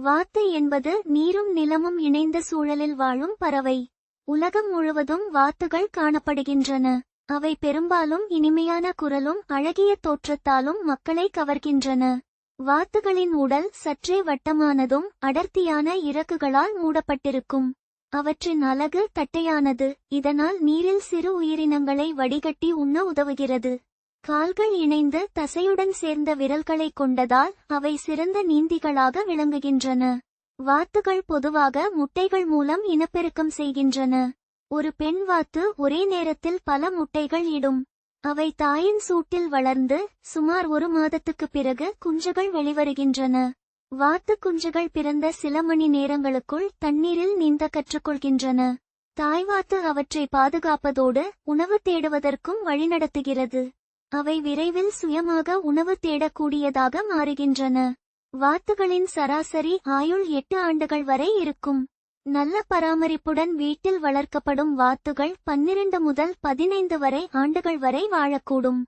வாத்து என்பது நீரும் நிலமும் இணைந்த சூழலில் வாழும் பறவை. உலகம் முழுவதும் வாத்துகள் காணப்படுகின்றன. அவை பெரும்பாலும் இனிமையான குரலும் அழகிய தோற்றத்தாலும் மக்களை கவர்கின்றன. வாத்துகளின் உடல் சற்றே வட்டமானதும் அடர்த்தியான இறக்குகளால் மூடப்பட்டிருக்கும். அவற்றின் அலகு தட்டையானது இதனால் நீரில் சிறு உயிரினங்களை வடிகட்டி உண்ண உதவுகிறது. கால்கள் இணைந்து தசையுடன் சேர்ந்த விரல்களைக் கொண்டதால் அவை சிறந்த நீந்திகளாக விளங்குகின்றன. வாத்துகள் பொதுவாக முட்டைகள் மூலம் இனப்பெருக்கம் செய்கின்றன. ஒரு பெண் வாத்து ஒரே நேரத்தில் பல முட்டைகள் இடும். அவை தாயின் சூட்டில் வளர்ந்து சுமார் ஒரு மாதத்துக்குப் பிறகு குஞ்சுகள் வெளிவருகின்றன. வாத்து குஞ்சுகள் பிறந்த சில மணி நேரங்களுக்குள் தண்ணீரில் நீந்த கற்றுக்கொள்கின்றன. தாய்வாத்து அவற்றை பாதுகாப்பதோடு உணவு தேடுவதற்கும் வழிநடத்துகிறது. அவை விரைவில் சுயமாக உணவு தேடக்கூடியதாக மாறுகின்றன. வாத்துகளின் சராசரி ஆயுள் எட்டு ஆண்டுகள் வரை இருக்கும். நல்ல பராமரிப்புடன் வீட்டில் வளர்க்கப்படும் வாத்துகள் பன்னிரண்டு முதல் பதினைந்து வரை ஆண்டுகள் வரை வாழக்கூடும்.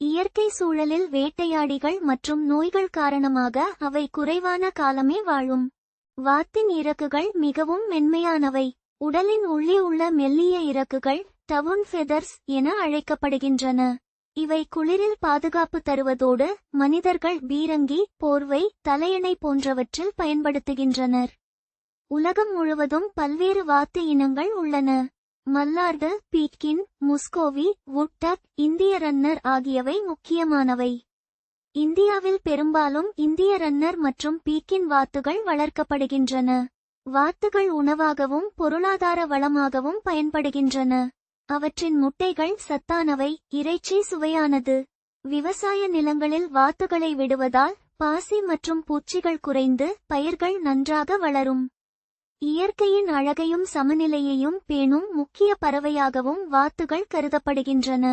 இயற்கை சூழலில் வேட்டையாடிகள் மற்றும் நோய்கள் காரணமாக அவை குறைவான காலமே வாழும். வாத்தின் இறக்குகள் மிகவும் மென்மையானவை. உடலின் உள்ளே உள்ள மெல்லிய இறக்குகள் டவுன் ஃபெதர்ஸ் என அழைக்கப்படுகின்றன. இவை குளிரில் பாதுகாப்பு தருவதோடு மனிதர்கள் பீரங்கி போர்வை தலையணை போன்றவற்றில் பயன்படுத்துகின்றனர். உலகம் முழுவதும் பல்வேறு வாத்து இனங்கள் உள்ளன. மல்லார்டு பீக்கின் முஸ்கோவி வுட்டக் இந்திய ரன்னர் ஆகியவை முக்கியமானவை. இந்தியாவில் பெரும்பாலும் இந்திய ரன்னர் மற்றும் பீக்கின் வாத்துகள் வளர்க்கப்படுகின்றன. வாத்துகள் உணவாகவும் பொருளாதார வளமாகவும் பயன்படுகின்றன. அவற்றின் முட்டைகள் சத்தானவை இறைச்சி சுவையானது. விவசாய நிலங்களில் வாத்துகளை விடுவதால் பாசி மற்றும் பூச்சிகள் குறைந்து பயிர்கள் நன்றாக வளரும். இயற்கையின் அழகையும் சமநிலையையும் பேணும் முக்கிய பறவையாகவும் வாத்துகள் கருதப்படுகின்றன.